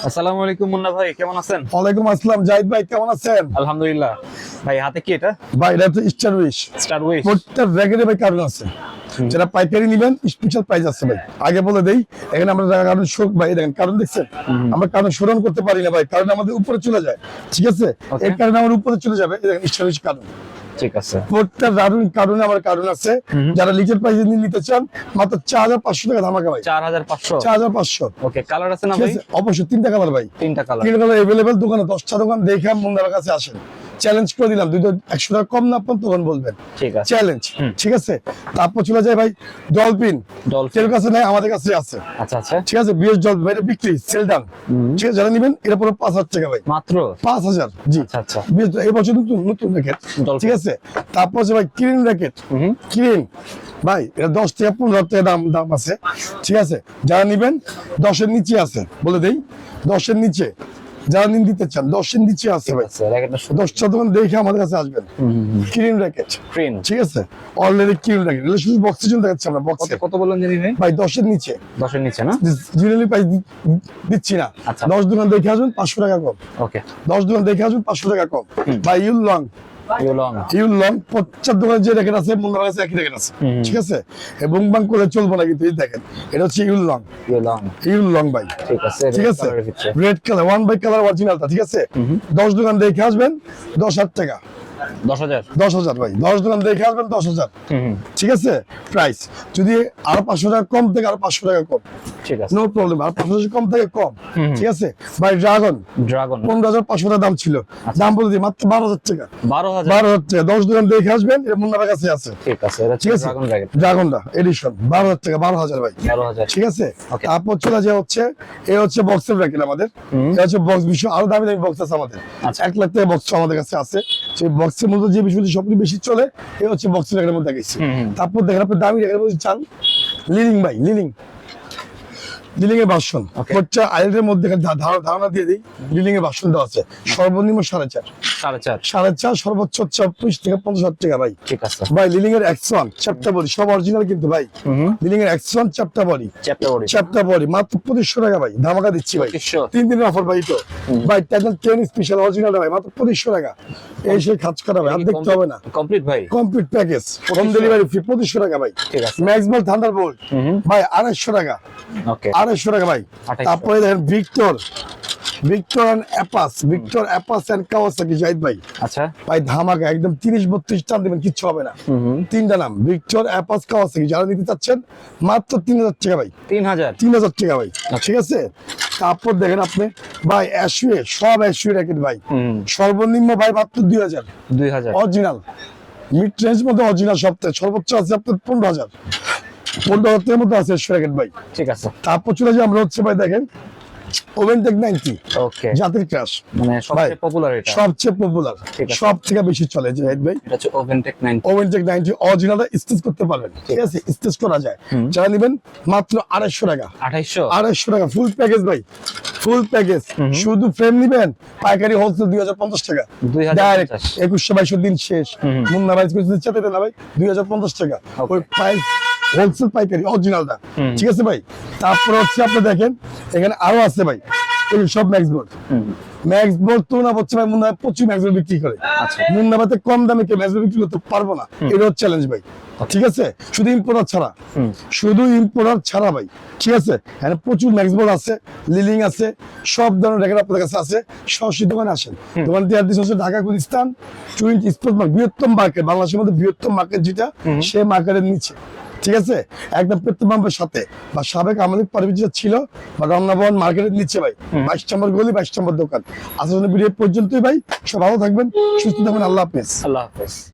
আসসালামু আলাইকুম মুন্না ভাই কেমন আছেন? ওয়ালাইকুম আসসালাম জাহিদ ভাই কেমন আছেন? আলহামদুলিল্লাহ। ভাই হাতে কি এটা? ভাই এটা স্টার উইশ স্টার উইশ র্যাকেটে ভাই কারণ আছে। যারা পাইকারি নিবেন স্পেশাল প্রাইস আছে ভাই। আগে বলে দেই এখানে আমরা কারণ শোক ভাই দেখেন কারণ দেখছেন? আমরা কারণ শোধন করতে পারি না ভাই। কারণ আমাদের উপরে চলে যায়। ঠিক আছে. এর কারণে আমার উপরে চলে যাবে। দেখেন স্টার উইশ কারণ ঠিক আছে। প্রত্যেকটা দারুণ কারণে আমার কারণ আছে। যারা প্রাইস নিতে চান মাত্র চার হাজার পাঁচশো টাকা ধামাকা ভাই। চার হাজার পাঁচশো? চার হাজার পাঁচশো। ওকে কালার আছে না ভাই? আছে অবশ্যই তিনটা কালার ভাই। তিনটা কালার তিন কালার এভেলেবেল দোকানে দশটা দোকান দেখে মন্দার কাছে আসেন। চ্যালেঞ্জ করে দিলাম। দুইটা একশো টাকা কম না আপনার তখন বলবেন। চ্যালেঞ্জ ঠিক আছে? তারপর চলে যায় ভাই ডলফিন ডলফিন কেউ কাছে নাই আমাদের কাছে আছে। আচ্ছা আচ্ছা। ঠিক আছে বিএস ডলফিন এটা বিক্রি সেল ডান ঠিক আছে যারা নেবেন এটা পুরো পাঁচ হাজার টাকা ভাই। মাত্র? পাঁচ হাজার জি। আচ্ছা আচ্ছা। এই বছর নতুন নতুন র্যাকেট ঠিক আছে? তারপর হচ্ছে ভাই ক্রিম র্যাকেট ক্রিম ভাই এটা দশ থেকে পনেরো টাকা দাম দাম আছে। ঠিক আছে? যারা নিবেন দশের নিচে আছে বলে দেই। দশের নিচে। যারা দিতে চান দশ দিন দিচ্ছি আছে ভাই। দশটা দোকান দেখে আমাদের কাছে আসবেন। ক্রিম র্যাকেট ক্রিম ঠিক আছে? অলরেডি ক্রিম র্যাকেট এটা শুধু বক্সের জন্য দেখাচ্ছি আমরা বক্সে কত বললেন জানি ভাই? ভাই দশের নিচে। দশের নিচে না? জিরালি প্রাইস দিচ্ছি না। আচ্ছা। দশ দোকান দেখে আসবেন পাঁচশো টাকা কম। ওকে। দশ দোকান দেখে আসবেন পাঁচশো টাকা কম। ভাই ইউল লং ইউ লং ইউল দোকানে যে রেখে আছে মন্দার কাছে একই র্যাকেট আছে। ঠিক আছে? এবং বাং করে চলবো না কিন্তু এই দেখেন এটা হচ্ছে ইউলং লং ইউ লং ইউল লং ভাই। ঠিক আছে ঠিক আছে। Red colour one by colour অরিজিনালটা ঠিক আছে? দশ দোকান দেখে আসবেন দশ হাজার টাকা। দশ হাজার? দশ হাজার ভাই দশ দেখে আসবেন দশ হাজার। ঠিক আছে? প্রাইস যদি আরও পাঁচশো টাকা কম থেকে আরও পাঁচশো টাকা কম। ঠিক আছে। নো প্রবলেম আর পাঁচশো কম থেকে কম। ঠিক আছে? ভাই ড্রাগন ড্রাগন পনেরো হাজার পাঁচশো টাকা দাম ছিল। দাম বলে দিই মাত্র বারো হাজার টাকা। বারো হাজার। বারো হাজার টাকা দশ দেখে আসবেন এটা মুন্নার কাছে আছে। ঠিক আছে ঠিক আছে? ড্রাগনটা এডিশন বারো হাজার টাকা বারো হাজার ভাই। বারো হাজার। ঠিক আছে? তারপর চলে যায় হচ্ছে এ হচ্ছে বক্সের র্যাকেট আমাদের। এটা হচ্ছে বক্স বিষয় আরও দামি দামি বক্স আছে আমাদের। আচ্ছা। এক লাখ টাকা বক্স আমাদের কাছে আছে। সেই বক্সের মধ্যে যে বিষয়টি সবচেয়ে বেশি চলে এই হচ্ছে বক্সের জায়গার মধ্যে গেছি। তারপর দেখেন আপনি দামি জায়গার মধ্যে চান? লিলিং ভাই লিলিং লিলিং এর বাসন. হচ্ছে আইলের মধ্যে ধারণা দিয়ে দিই লিলিং এর বাসন দেওয়া আছে। সর্বনিম্ন সাড়ে চার। সাড়ে চার। সাড়ে চার সর্বোচ্চ চব্বিশ থেকে পঞ্চাশ হাজার টাকা ভাই। ঠিক আছে। ভাই লিলিং এর এক্স চ্যাপ্টা বডি সব অরিজিনাল কিন্তু ভাই। লিলিং এর এক্স চ্যাপ্টা বডি চ্যাপ্টার বডি চ্যাপ্টা বডি মাত্র পঁচিশশো টাকা ভাই ধামাকা দিচ্ছি ভাই। তিন দিনের অফার ভাই তো। ভাই টাইটান টেন স্পেশাল অরিজিনাল ভাই মাত্র পঁচিশশো টাকা। এই খাজ করা ভাই আর দেখতে হবে না। কমপ্লিট ভাই? কমপ্লিট প্যাকেজ হোম ডেলিভারি পঁচিশশো টাকা ভাই। ঠিক আছে। থান্ডার বোল্ট ভাই আড়াইশো টাকা। ওকে আড়াইশো টাকা ভাই। তারপরে দেখেন Victor Victor and Apacs Victor Apacs and Kawasaki Zahid ভাই। আচ্ছা। ভাই ধামাকা একদম তিরিশ বত্রিশ টান দেবেন কিচ্ছু হবে না। তিনটা নাম ভিক্টর অ্যাপাস কাওয়াসাকি যারা নিতে চাচ্ছেন মাত্র তিন হাজার টাকা ভাই। তিন হাজার? তিন হাজার টাকা ভাই ঠিক আছে? তারপর দেখেন আপনি ভাই অ্যাশুয়ে সব অ্যাশুয়ে র্যাকেট ভাই। সর্বনিম্ন ভাই মাত্র দুই হাজার। দুই হাজার। অরিজিনাল মিড রেঞ্জ মধ্যে অরিজিনাল সপ্তাহে সর্বোচ্চ আছে আপনার পনেরো হাজার। পনেরো হাজার মধ্যে আছে অ্যাশুয়ে র্যাকেট ভাই। ঠিক আছে। তারপর চলে যাই আমরা হচ্ছে ভাই দেখেন ওভেন টেক ওকে। জাতির ক্রাশ। মানে সবচেয়ে পপুলার এটা। সবচেয়ে পপুলার সব থেকে বেশি চলে জাহিদ ভাই। এটা হচ্ছে ওভেন টেক অরিজিনালটা করতে পারবেন। ঠিক আছে স্টেজ করা যায়। যারা নেবেন মাত্র আড়াইশো টাকা। আঠাইশো আড়াইশো টাকা ফুল প্যাকেজ ভাই। ফুল প্যাকেজ শুধু ফ্রেম নিবেন পাইকারি হোলসেল দুই হাজার পঞ্চাশ টাকা। 2050 ডাইরেক্ট একুশশো বাইশের দিন শেষ। মুন্না বাইশ করে দিচ্ছে না ভাই দুই হাজার পঞ্চাশ টাকা। ওই প্রাইস হোলসেল পাইকারি অরিজিনালটা ঠিক আছে ভাই? তারপরে হচ্ছে আপনি দেখেন এখানে আরও আছে ভাই। সব ম্যাক্স বোর্ড ম্যাক্স বোর্ড তো না হচ্ছে ভাই মুন্না প্রচুর ম্যাক্স বোর্ড বিক্রি করে। আচ্ছা। কম দামে কেউ ম্যাক্স বোর্ড বিক্রি করতে পারব না। এটা হচ্ছে চ্যালেঞ্জ ভাই। ঠিক আছে? শুধু ইম্পোর্টার ছাড়া। শুধু ইম্পোর্টার ছাড়া ভাই। ঠিক আছে? এখানে প্রচুর ম্যাক্স বোর্ড আছে লিলিং আছে সব ধরনের রেখার আপনাদের কাছে আছে। সরাসরি দোকানে আসেন। দোকান দিয়ে দিচ্ছে হচ্ছে Dhaka Gulistan twenty sport market বৃহত্তম মার্কেট বাংলাদেশের মধ্যে বৃহত্তম মার্কেট যেটা সে মার্কেটের নিচে। ঠিক আছে? একদম পেট্রোল পাম্পের সাথে। বা সাবেক আমাদের পারবি যেটা ছিল বা রমনাভবন মার্কেটের নিচে ভাই। বাইশ নম্বর গলি বাইশ নম্বর দোকান। আসলে ভিডিও পর্যন্তই ভাই। সব ভালো থাকবেন সুস্থ থাকবেন। আল্লাহ হাফেজ। আল্লাহ হাফেজ।